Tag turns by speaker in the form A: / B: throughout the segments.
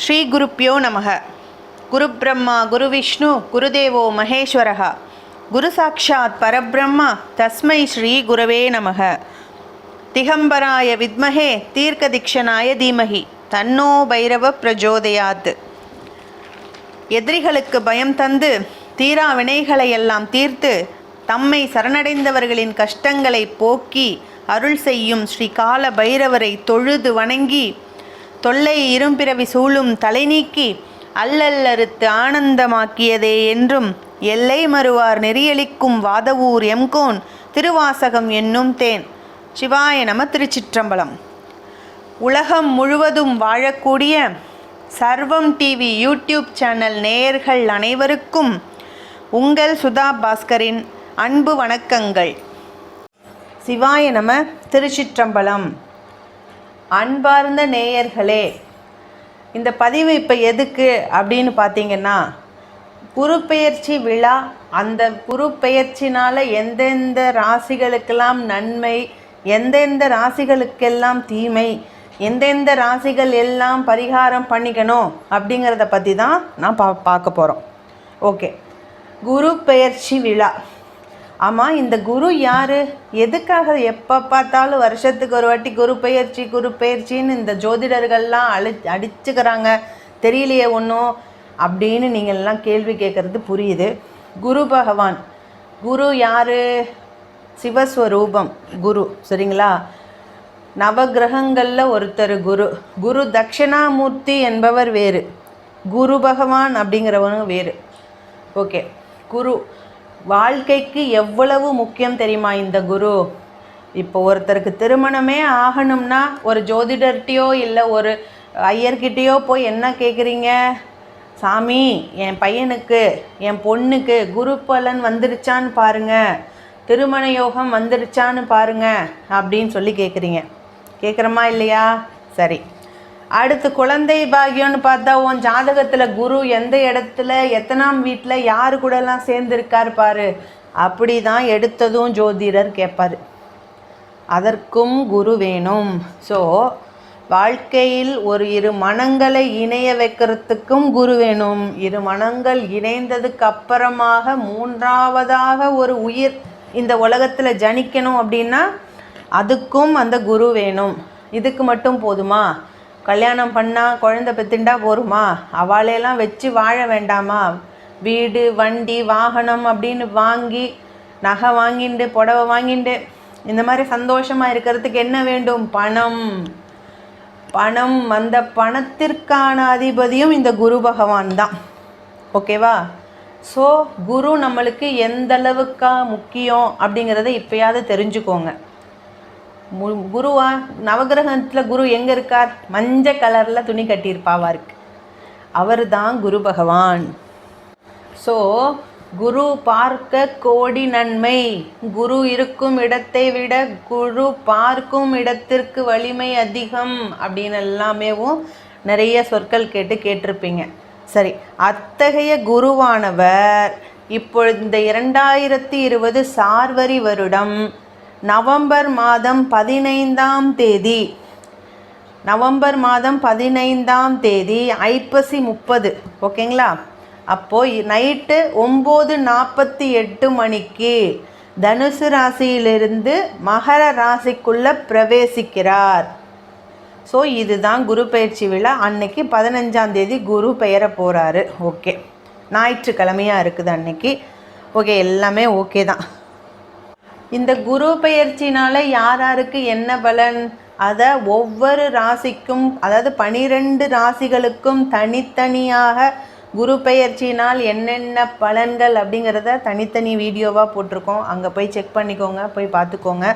A: ஸ்ரீ குருப்பியோ நமக. குரு பிரம்மா குரு விஷ்ணு குருதேவோ மகேஸ்வரः குரு சாட்சாத் பரபிரம்மா தஸ்மை ஸ்ரீ குரவே நமக. திகம்பராய வித்மஹே தீர்க்கதிக்ஷனாய தீமஹி தன்னோ பைரவ பிரஜோதயாத். எதிரிகளுக்கு பயம் தந்து தீரா வினைகளை எல்லாம் தீர்த்து தம்மை சரணடைந்தவர்களின் கஷ்டங்களை போக்கி அருள் செய்யும் ஸ்ரீ கால பைரவரை தொழுது வணங்கி தொல்லை இரும்பிறவி சூழும் தலை நீக்கி அல்லல்லறுத்து ஆனந்தமாக்கியதே என்றும் எல்லை மறுவார் நெறியளிக்கும் வாதவூர் எம்கோன் திருவாசகம் என்னும் தேன். சிவாய நம திருச்சிற்றம்பலம். உலகம் முழுவதும் வாழக்கூடிய சர்வம் டிவி யூடியூப் சேனல் நேயர்கள் அனைவருக்கும் உங்கள் சுதா பாஸ்கரின் அன்பு வணக்கங்கள். சிவாய நம திருச்சிற்றம்பலம். அன்பார்ந்த நேயர்களே இந்த பதிவு இப்போ எதுக்கு அப்படின்னு பார்த்தீங்கன்னா குருப்பெயர்ச்சி விழா அந்த குருப்பெயர்ச்சினால் எந்தெந்த ராசிகளுக்கெல்லாம் நன்மை எந்தெந்த ராசிகளுக்கெல்லாம் தீமை எந்தெந்த ராசிகள் எல்லாம் பரிகாரம் பண்ணிக்கணும் அப்படிங்கிறத பற்றி தான் நான் பா பார்க்க போகிறோம் ஓகே. குரு பெயர்ச்சி விழா. ஆமாம் இந்த குரு யார்? எதுக்காக எப்போ பார்த்தாலும் வருஷத்துக்கு ஒரு வாட்டி குரு பெயர்ச்சி குரு பெயர்ச்சின்னு இந்த ஜோதிடர்கள்லாம் அழி அடிச்சுக்கிறாங்க. தெரியலையே ஒன்றும் அப்படின்னு நீங்கள்லாம் கேள்வி கேட்குறது புரியுது. குரு பகவான். குரு யார்? சிவஸ்வரூபம் குரு. சரிங்களா? நவகிரகங்களில் ஒருத்தர் குரு. குரு தட்சிணாமூர்த்தி என்பவர் வேறு. குரு பகவான் அப்படிங்கிறவனும் வேறு. ஓகே. குரு வாழ்க்கைக்கு எவ்வளவு முக்கியம் தெரியுமா இந்த குரு? இப்போ ஒருத்தருக்கு திருமணமே ஆகணும்னா ஒரு ஜோதிடர்கிட்டையோ இல்லை ஒரு ஐயர்கிட்டயோ போய் என்ன கேட்குறீங்க சாமி என் பையனுக்கு என் பொண்ணுக்கு குரு பலன் வந்துருச்சான்னு பாருங்கள் திருமண யோகம் வந்துருச்சான்னு பாருங்க அப்படின்னு சொல்லி கேட்குறீங்க கேட்குறோமா இல்லையா? சரி. அடுத்து குழந்தை பாகியம்னு பார்த்தா உன் ஜாதகத்தில் குரு எந்த இடத்துல எத்தனாம் வீட்டில் யார் கூடலாம் சேர்ந்துருக்கார் பாரு. அப்படி தான் எடுத்ததும் ஜோதிடர் கேட்பார் அதற்கும் குரு வேணும். ஸோ வாழ்க்கையில் ஒரு இரு மனங்களை இணைய வைக்கிறதுக்கும் குரு வேணும். இரு மனங்கள் இணைந்ததுக்கு அப்புறமாக மூன்றாவதாக ஒரு உயிர் இந்த உலகத்தில் ஜனிக்கணும் அப்படின்னா அதுக்கும் அந்த குரு வேணும். இதுக்கு மட்டும் போதுமா? கல்யாணம் பண்ணால் குழந்தை பெத்துண்டா போருமா? அவளையெல்லாம் வச்சு வாழ வேண்டாமா? வீடு வண்டி வாகனம் அப்படின்னு வாங்கி நகை வாங்கிண்டு புடவை வாங்கிண்டு இந்த மாதிரி சந்தோஷமாக இருக்கிறதுக்கு என்ன வேண்டும்? பணம். பணம் அந்த பணத்திற்கான அதிபதியும் இந்த குரு பகவான் தான். ஓகேவா? ஸோ குரு நம்மளுக்கு எந்த அளவுக்கா முக்கியம் அப்படிங்கிறத இப்போயாவது தெரிஞ்சுக்கோங்க. குருவா நவகிரகத்தில் குரு எங்கே இருக்கார்? மஞ்சள் கலரில் துணி கட்டியிருப்பாவாருக்கு அவர் தான் குரு பகவான். ஸோ குரு பார்க்க கோடி நன்மை. குரு இருக்கும் இடத்தை விட குரு பார்க்கும் இடத்திற்கு வலிமை அதிகம் அப்படின்னு எல்லாமேவும் நிறைய சொற்கள் கேட்டு கேட்டிருப்பீங்க. சரி அத்தகைய குருவானவர் இப்பொழுது இந்த இரண்டாயிரத்தி இருபது சார்வரி வருடம் நவம்பர் மாதம் பதினைந்தாம் தேதி. நவம்பர் மாதம் பதினைந்தாம் தேதி ஐப்பசி முப்பது. ஓகேங்களா? அப்போது நைட்டு ஒம்பது நாற்பத்தி எட்டு மணிக்கு தனுசு ராசியிலிருந்து மகர ராசிக்குள்ளே பிரவேசிக்கிறார். ஸோ இதுதான் குரு பயிற்சி விழா. அன்னைக்கு பதினஞ்சாம் தேதி குரு பெயர போகிறாரு ஓகே. ஞாயிற்றுக்கிழமையாக இருக்குது அன்னைக்கு. ஓகே எல்லாமே ஓகே தான். இந்த குரு பெயர்ச்சினால் யார் யாருக்கு என்ன பலன்? அதை ஒவ்வொரு ராசிக்கும் அதாவது பனிரெண்டு ராசிகளுக்கும் தனித்தனியாக குரு பெயர்ச்சினால் என்னென்ன பலன்கள் அப்படிங்கிறத தனித்தனி வீடியோவாக போட்டிருக்கோம். அங்கே போய் செக் பண்ணிக்கோங்க போய் பார்த்துக்கோங்க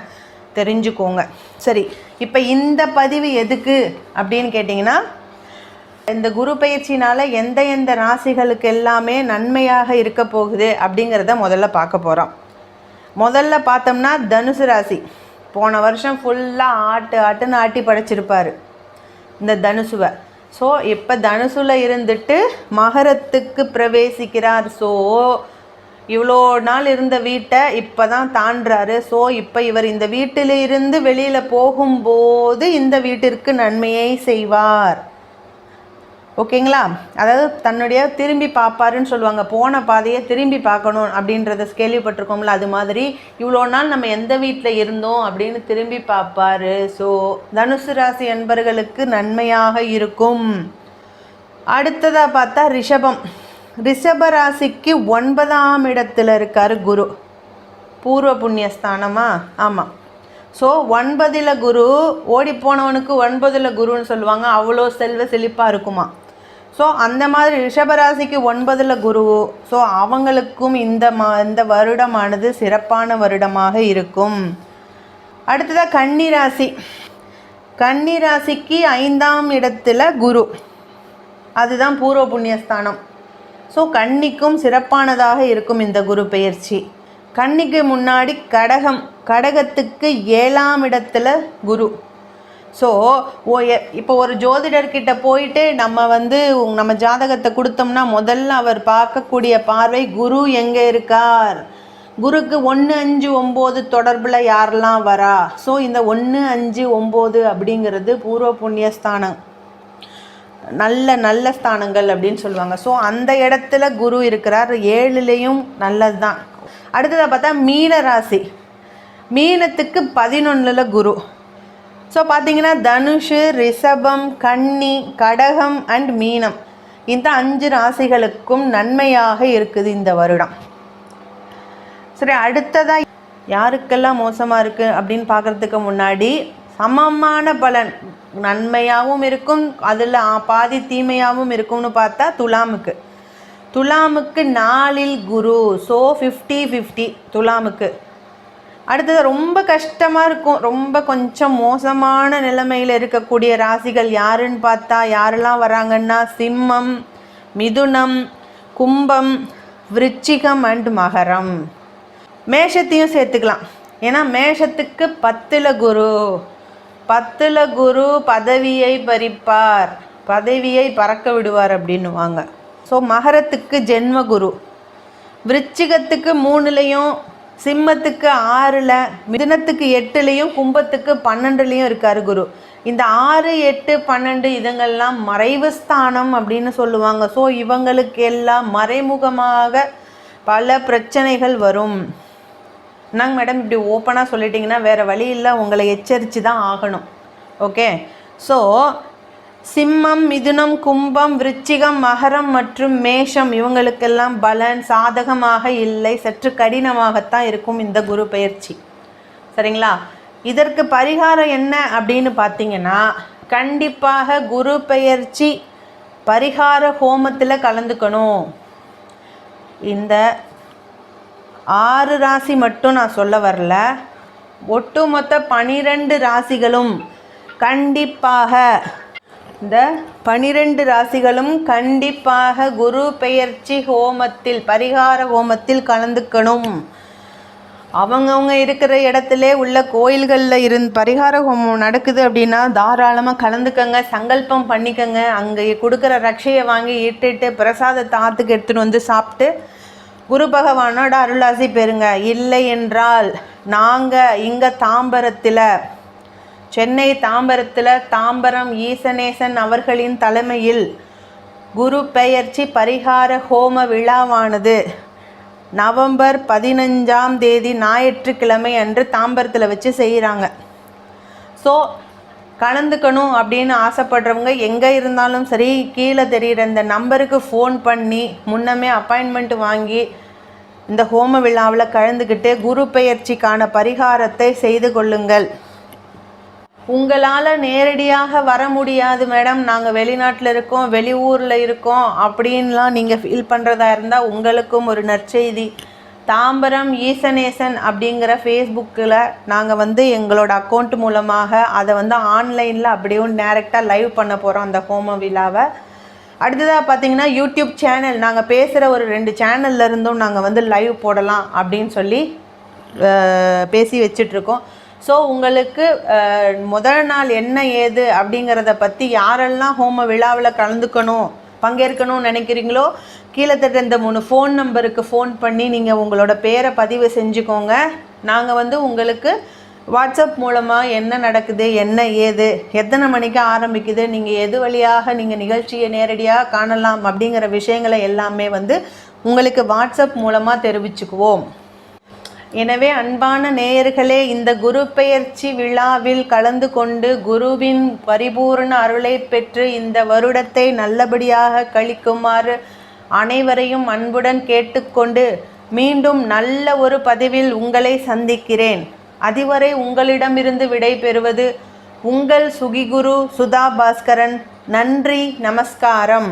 A: தெரிஞ்சுக்கோங்க. சரி இப்போ இந்த பதிவு எதுக்கு அப்படின்னு கேட்டிங்கன்னா இந்த குரு பயிற்சினால் எந்த எந்த ராசிகளுக்கு எல்லாமே நன்மையாக இருக்க போகுது அப்படிங்கிறத முதல்ல பார்க்க போகிறோம் முதல்ல பார்த்தோம்னா தனுசு ராசி. போன வருஷம் ஃபுல்லாக ஆட்டு ஆட்டுன்னு ஆட்டி படைச்சிருப்பார். இந்த தனுசுவை. ஸோ இப்போ தனுசுல இருந்துட்டு மகரத்துக்கு பிரவேசிக்கிறார். ஸோ இவ்வளோ நாள் இருந்த வீட்டை இப்போ தான் தாண்டுறாரு. ஸோ இப்போ இவர் இந்த வீட்டில் இருந்து வெளியில் போகும்போது இந்த வீட்டிற்கு நன்மையை செய்வார். ஓகேங்களா? அதாவது தன்னுடைய திரும்பி பார்ப்பாருன்னு சொல்லுவாங்க. போன பாதையை திரும்பி பார்க்கணும் அப்படின்றத கேள்விப்பட்டிருக்கோம்ல அது மாதிரி. இவ்வளோ நாள் நம்ம எந்த வீட்டில் இருந்தோம் அப்படின்னு திரும்பி பார்ப்பாரு. ஸோ தனுசு ராசி என்பர்களுக்கு நன்மையாக இருக்கும். அடுத்ததாக பார்த்தா ரிஷபம். ரிஷப ராசிக்கு ஒன்பதாம் இடத்துல இருக்கார் குரு. பூர்வ புண்ணியஸ்தானமா? ஆமாம் ஸோ ஒன்பதில் குரு ஓடி போனவனுக்கு ஒன்பதில் குருன்னு சொல்லுவாங்க. அவ்வளோ செல்வ செழிப்பாக இருக்குமா? ஸோ அந்த மாதிரி ரிஷபராசிக்கு ஒன்பதில் குரு. ஸோ அவங்களுக்கும் இந்த மா இந்த வருடமானது சிறப்பான வருடமாக இருக்கும். அடுத்ததாக கன்னிராசி கன்னிராசிக்கு ஐந்தாம் இடத்துல குரு. அதுதான் பூர்வ புண்ணியஸ்தானம். ஸோ கன்னிக்கும் சிறப்பானதாக இருக்கும் இந்த குரு பெயர்ச்சி. கன்னிக்கு முன்னாடி கடகம் கடகத்துக்கு ஏழாம் இடத்துல குரு. ஸோ ஓ எ- இப்போ ஒரு ஜோதிடர்கிட்ட போயிட்டு நம்ம வந்து நம்ம ஜாதகத்தை கொடுத்தோம்னா முதல்ல அவர் பார்க்கக்கூடிய பார்வை குரு எங்கே இருக்கார்? குருக்கு ஒன்று அஞ்சு ஒம்பது தொடர்பில் யாரெல்லாம் வரா? ஸோ இந்த ஒன்று அஞ்சு ஒம்பது அப்படிங்கிறது பூர்வ புண்ணியஸ்தானம் நல்ல நல்ல ஸ்தானங்கள் அப்படின்னு சொல்லுவாங்க. ஸோ அந்த இடத்துல குரு இருக்கிறார். ஏழுலேயும் நல்லது தான் அடுத்ததாக பார்த்தா மீன ராசி மீனத்துக்கு பதினொன்றில் குரு. ஸோ பார்த்தீங்கன்னா தனுஷு ரிஷபம் கன்னி கடகம் அண்ட் மீனம். இந்த அஞ்சு ராசிகளுக்கும் நன்மையாக இருக்குது இந்த வருடம். சரி அடுத்ததாக யாருக்கெல்லாம் மோசமாக இருக்குது அப்படின்னு பார்க்குறதுக்கு முன்னாடி சமமான பலன். நன்மையாகவும் இருக்கும் அதில் பாதி தீமையாகவும் இருக்கும்னு பார்த்தா துலாமுக்கு. துலாமுக்கு நாலில் குரு. ஸோ ஃபிஃப்டி ஃபிஃப்டி துலாமுக்கு. அடுத்தது ரொம்ப கஷ்டமாக இருக்கும். ரொம்ப கொஞ்சம் மோசமான நிலைமையில் இருக்கக்கூடிய ராசிகள் யாருன்னு பார்த்தா யாரெல்லாம் வராங்கன்னா சிம்மம் மிதுனம் கும்பம் விருச்சிகம் அண்ட் மகரம். மேஷத்தையும் சேர்த்துக்கலாம். ஏன்னா மேஷத்துக்கு பத்தில் குரு. பத்தில் குரு பதவியை பறிப்பார். பதவியை பறக்க விடுவார் அப்படின்னுவாங்க. ஸோ மகரத்துக்கு ஜென்ம குரு. விருச்சிகத்துக்கு மூணுலேயும் சிம்மத்துக்கு ஆறில் மிதுனத்துக்கு எட்டுலேயும் கும்பத்துக்கு பன்னெண்டுலேயும் இருக்கார் குரு. இந்த ஆறு எட்டு பன்னெண்டு இதுங்கள்லாம் மறைவு ஸ்தானம் அப்படின்னு சொல்லுவாங்க. ஸோ இவங்களுக்கு எல்லாம் மறைமுகமாக பல பிரச்சனைகள் வரும். நாங்கள் மேடம் இப்படி ஓப்பனாக சொல்லிட்டிங்கன்னா வேறு வழி இல்லை. உங்களை எச்சரித்து தான் ஆகணும். ஓகே ஸோ சிம்மம் மிதுனம் கும்பம் விருச்சிகம் மகரம் மற்றும் மேஷம் இவங்களுக்கெல்லாம் பலன் சாதகமாக இல்லை. சற்று கடினமாகத்தான் இருக்கும் இந்த குரு பயிற்சி. சரிங்களா? இதற்கு பரிகாரம் என்ன அப்படின்னு பார்த்தீங்கன்னா கண்டிப்பாக குரு பெயர்ச்சி பரிகார ஹோமத்தில் கலந்துக்கணும். இந்த ஆறு ராசி மட்டும் நான் சொல்ல வரல. ஒட்டுமொத்த பனிரெண்டு ராசிகளும் கண்டிப்பாக இந்த பனிரெண்டு ராசிகளும் கண்டிப்பாக குரு பெயர்ச்சி ஹோமத்தில் பரிகார ஹோமத்தில் கலந்துக்கணும். அவங்கவுங்க இருக்கிற இடத்துல உள்ள கோயில்களில் இருந் பரிகார ஹோமம் நடக்குது அப்படின்னா தாராளமாக கலந்துக்கங்க சங்கல்பம் பண்ணிக்கங்க. அங்கே கொடுக்குற ரக்ஷையை வாங்கி இட்டுட்டு பிரசாதத்தை ஆற்றுக்கு எடுத்துகிட்டு வந்து சாப்பிட்டு குரு பகவானோட அருளாசி பெறுங்க. இல்லை என்றால் நாங்கள் இங்கே தாம்பரத்தில் சென்னை தாம்பரத்தில் தாம்பரம் ஈசனேசன் அவர்களின் தலைமையில் குரு பெயர்ச்சி பரிகார ஹோம விழாவானது. நவம்பர் பதினஞ்சாம் தேதி ஞாயிற்றுக்கிழமை அன்று தாம்பரத்தில் வச்சு செய்கிறாங்க ஸோ கலந்துக்கணும் அப்படின்னு ஆசைப்படுறவங்க எங்கே இருந்தாலும் சரி கீழே தெரிகிற இந்த நம்பருக்கு ஃபோன் பண்ணி முன்னமே அப்பாயின்மெண்ட் வாங்கி இந்த ஹோம விழாவில் கலந்துக்கிட்டு குரு பெயர்ச்சிக்கான பரிகாரத்தை செய்து கொள்ளுங்கள். உங்களால் நேரடியாக வர முடியாது மேடம். நாங்கள் வெளிநாட்டில் இருக்கோம் வெளியூரில் இருக்கோம் அப்படின்லாம் நீங்கள் ஃபீல் பண்ணுறதா இருந்தால் உங்களுக்கும் ஒரு நற்செய்தி. தாம்பரம் ஈசனேசன் அப்படிங்கிற ஃபேஸ்புக்கில் நாங்கள் வந்து எங்களோட அக்கௌண்ட் மூலமாக அதை வந்து ஆன்லைனில் அப்படியும் டேரெக்டாக லைவ் பண்ண போகிறோம் அந்த ஹோம விழாவை. அடுத்ததாக பார்த்தீங்கன்னா யூடியூப் சேனல் நாங்கள் பேசுகிற ஒரு ரெண்டு சேனல்லேருந்தும் நாங்கள் வந்து லைவ் போடலாம் அப்படின்னு சொல்லி பேசி வச்சிட்ருக்கோம் ஸோ உங்களுக்கு முதல் நாள் என்ன ஏது அப்படிங்கிறத பற்றி யாரெல்லாம் ஹோம விழாவில் கலந்துக்கணும் பங்கேற்கணும்னு நினைக்கிறீங்களோ கீழே தட்ட இந்த மூணு ஃபோன் நம்பருக்கு ஃபோன் பண்ணி நீங்கள் உங்களோட பேரை பதிவு செஞ்சுக்கோங்க. நாங்கள் வந்து உங்களுக்கு வாட்ஸ்அப் மூலமாக என்ன நடக்குது என்ன ஏது எத்தனை மணிக்கு ஆரம்பிக்குது நீங்கள் எது வழியாக நீங்கள் நிகழ்ச்சியை நேரடியாக காணலாம் அப்படிங்கிற விஷயங்களை எல்லாமே வந்து உங்களுக்கு வாட்ஸ்அப் மூலமாக தெரிவிச்சுக்குவோம். எனவே அன்பான நேயர்களே இந்த குரு பெயர்ச்சி விழாவில் கலந்து கொண்டு குருவின் பரிபூர்ண அருளை பெற்று இந்த வருடத்தை நல்லபடியாக கழிக்குமாறு அனைவரையும் அன்புடன் கேட்டுக்கொண்டு மீண்டும் நல்ல ஒரு பதிவில் உங்களை சந்திக்கிறேன். அதுவரை உங்களிடமிருந்து விடை பெறுவது உங்கள் சுகிகுரு சுதா பாஸ்கரன். நன்றி நமஸ்காரம்.